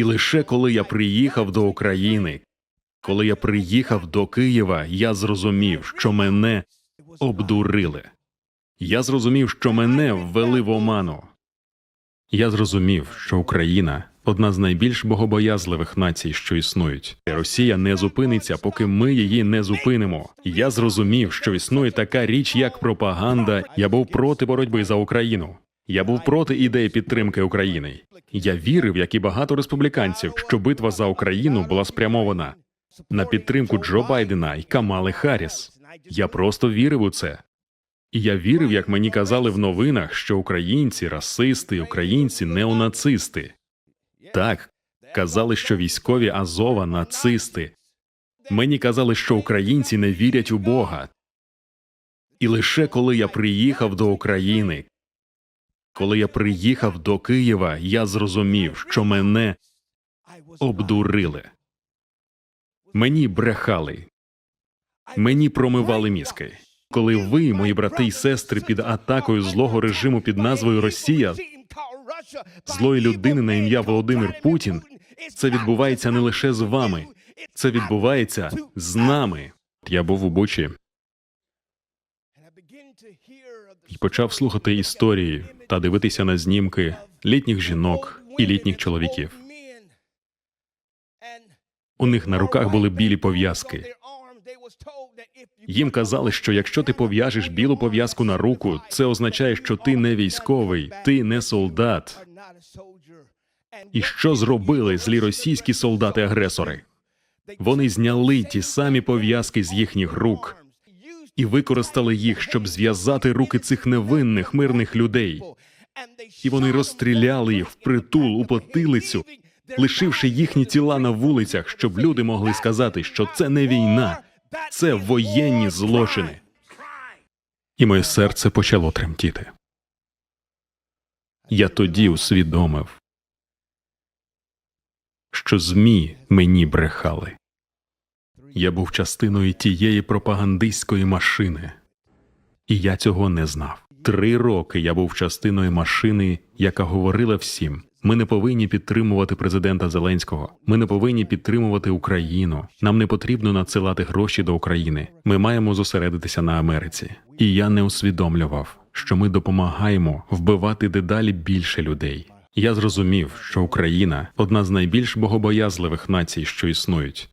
І лише коли я приїхав до України, коли я приїхав до Києва, я зрозумів, що мене обдурили. Я зрозумів, що мене ввели в оману. Я зрозумів, що Україна одна з найбільш богобоязливих націй, що існують. Росія не зупиниться, поки ми її не зупинимо. Я зрозумів, що існує така річ, як пропаганда. Я був проти боротьби за Україну. Я був проти ідеї підтримки України. Я вірив, як і багато республіканців, що битва за Україну була спрямована на підтримку Джо Байдена і Камали Харріс. Я просто вірив у це. І я вірив, як мені казали в новинах, що українці расисти, українці неонацисти. Так, казали, що військові Азова нацисти. Мені казали, що українці не вірять у Бога. І лише коли я приїхав до України, коли я приїхав до Києва, я зрозумів, що мене обдурили. Мені брехали, мені промивали мізки. Коли ви, мої брати і сестри, під атакою злого режиму під назвою Росія, злої людини на ім'я Володимир Путін, це відбувається не лише з вами, це відбувається з нами. Я був у Бучі почав слухати історії та дивитися на знімки літніх жінок і літніх чоловіків. У них на руках були білі пов'язки. Їм казали, що якщо ти пов'яжеш білу пов'язку на руку, це означає, що ти не військовий, ти не солдат. І що зробили злі російські солдати-агресори? Вони зняли ті самі пов'язки з їхніх рук і використали їх, щоб зв'язати руки цих невинних мирних людей. І вони розстріляли їх впритул у потилицю, лишивши їхні тіла на вулицях, щоб люди могли сказати, що це не війна, це воєнні злочини. І моє серце почало тремтіти. Я тоді усвідомив, що ЗМІ мені брехали. Я був частиною тієї пропагандистської машини, і я цього не знав. Три роки я був частиною машини, яка говорила всім: ми не повинні підтримувати президента Зеленського, ми не повинні підтримувати Україну. Нам не потрібно надсилати гроші до України. Ми маємо зосередитися на Америці. І я не усвідомлював, що ми допомагаємо вбивати дедалі більше людей. Я зрозумів, що Україна одна з найбільш богобоязливих націй, що існують.